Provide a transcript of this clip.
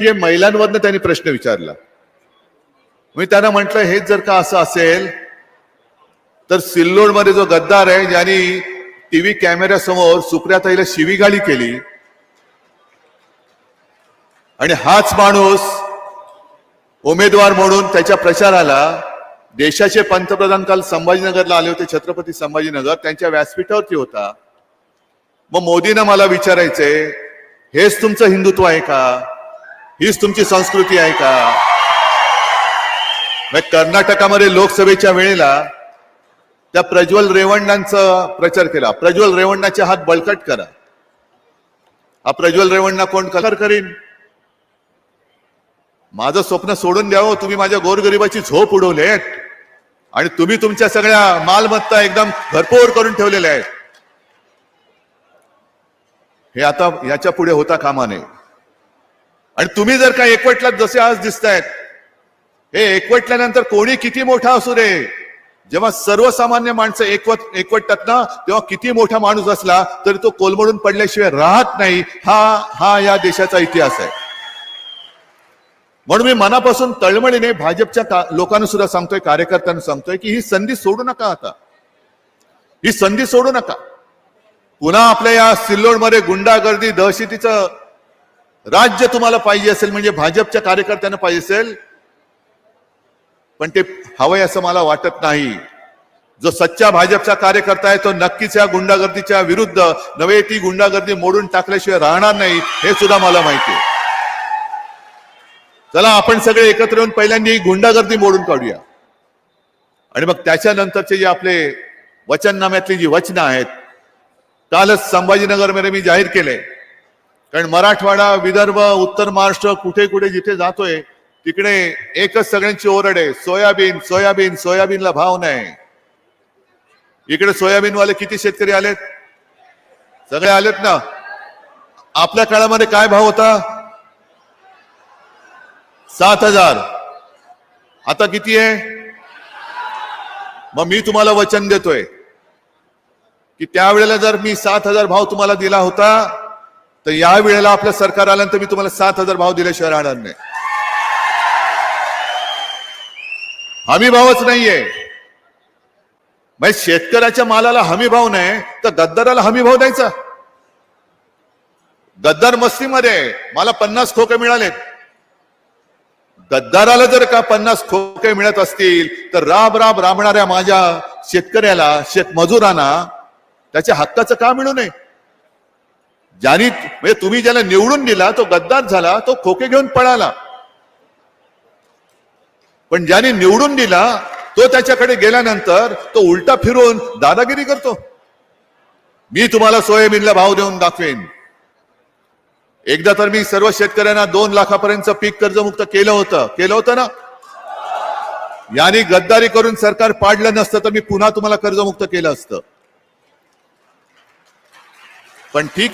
हे महिलांवरनं त्यांनी प्रश्न विचारला. मी त्यांना म्हटलं हेच जर का असं असेल तर सिल्लोडमध्ये जो गद्दार आहे ज्यांनी टीव्ही कॅमेऱ्यासमोर सुप्रियाताईला शिवीगाळी केली आणि हाच माणूस उमेदवार म्हणून त्याच्या प्रचाराला देशाचे पंतप्रधान काल संभाजीनगरला आले होते छत्रपती संभाजीनगर त्यांच्या व्यासपीठावरती होता. मग मोदींना मला विचारायचंय हेच तुमचं हिंदुत्व आहे का? हीच तुमची संस्कृती आहे का? कर्नाटकामध्ये लोकसभेच्या वेळेला त्या प्रज्वल रेवण्णांचा प्रचार केला. प्रज्वल रेवण्णाचे हात बळकट करा. हा प्रज्वल रेवण्णा कोण कलर करीन? माझं स्वप्न सोडून द्यावं हो, तुम्ही माझ्या गोरगरिबाची झोप उडवलेत आणि तुम्ही तुमच्या सगळ्या मालमत्ता एकदम भरपूर करून ठेवलेल्या आहेत. हे आता याच्यापुढे होता कामा नये. आणि तुम्ही जर का एकवटलात जसे आज दिसतायत हे एकवटल्यानंतर कोणी किती मोठा असू दे? जेव्हा सर्वसामान्य माणसं एकवट एकवटतात ना तेव्हा किती मोठा माणूस असला तरी तो कोलमडून पडल्याशिवाय राहत नाही. हा हा या देशाचा इतिहास आहे. म्हणून मी मनापासून तळमळीने भाजपच्या का- लोकांना सुद्धा सांगतोय कार्यकर्त्यांना सांगतोय की ही संधी सोडू नका आता. ही संधी सोडू नका. पुन्हा आपल्या या सिल्लोडमध्ये गुंडागर्दी दहशतीचं राज्य तुम्हाला पाहिजे असेल म्हणजे भाजपच्या कार्यकर्त्यांना पाहिजे असेल पण ते हवंय असं मला वाटत नाही. जो सच्चा भाजपचा कार्यकर्ता आहे तो नक्कीच या गुंडागर्दीच्या विरुद्ध नव्हे ती गुंडागर्दी मोडून टाकल्याशिवाय राहणार नाही हे सुद्धा मला माहिती आहे. चला आपण सगळे एकत्र येऊन पहिल्यांदा ही गुंडागर्दी मोडून काढूया. आणि मग त्याच्यानंतरचे जे आपले वचननाम्यातली जी वचनं आहेत कालच संभाजीनगरमध्ये मी जाहीर केले. कारण मराठवाडा विदर्भ उत्तर महाराष्ट्र कुठे कुठे जिथे जातोय तिकडे एकच सगळ्यांची ओरड आहे सोयाबीन सोयाबीन सोयाबीनला भाव नाही. इकडे सोयाबीनवाले किती शेतकरी आलेत? सगळे आलेत ना? आपल्या काळामध्ये काय भाव होता? सात हजार. आता किती आहे? मग मी तुम्हाला वचन देतोय की त्यावेळेला जर मी सात हजार भाव तुम्हाला दिला होता तर या वेळेला आपलं सरकार आल्यानंतर मी तुम्हाला सात हजार भाव दिल्याशिवाय राहणार नाही. हमी भावच नाहीये. म्हणजे शेतकऱ्याच्या मालाला हमी भाव नाही तर गद्दाराला हमी भाव द्यायचा. गद्दार मस्तीमध्ये आहे. मला पन्नास खोके मिळालेत. गद्दाराला जर का पन्नास खोके मिळत असतील तर राब राब राबणाऱ्या माझ्या शेतकऱ्याला शेतमजुरांना त्याच्या हक्काचं का मिळू नये? ज्यांनी म्हणजे तुम्ही ज्याला निवडून दिला तो गद्दार झाला तो खोके घेऊन पळाला. पण ज्याने निवडून दिला तो त्याच्याकडे गेल्यानंतर तो उलटा फिरून दादागिरी करतो. मी तुम्हाला सोयाबीनला भाव देऊन दाखवेन. एकदा तर मी सर्व शेतकऱ्यांना दोन लाखापर्यंत पीक कर्जमुक्त केलं होतं. केलं होतं ना? यांनी गद्दारी करून सरकार पाडलं नसतं तर मी पुन्हा तुम्हाला कर्जमुक्त केलं असतं. पण ठीक आहे.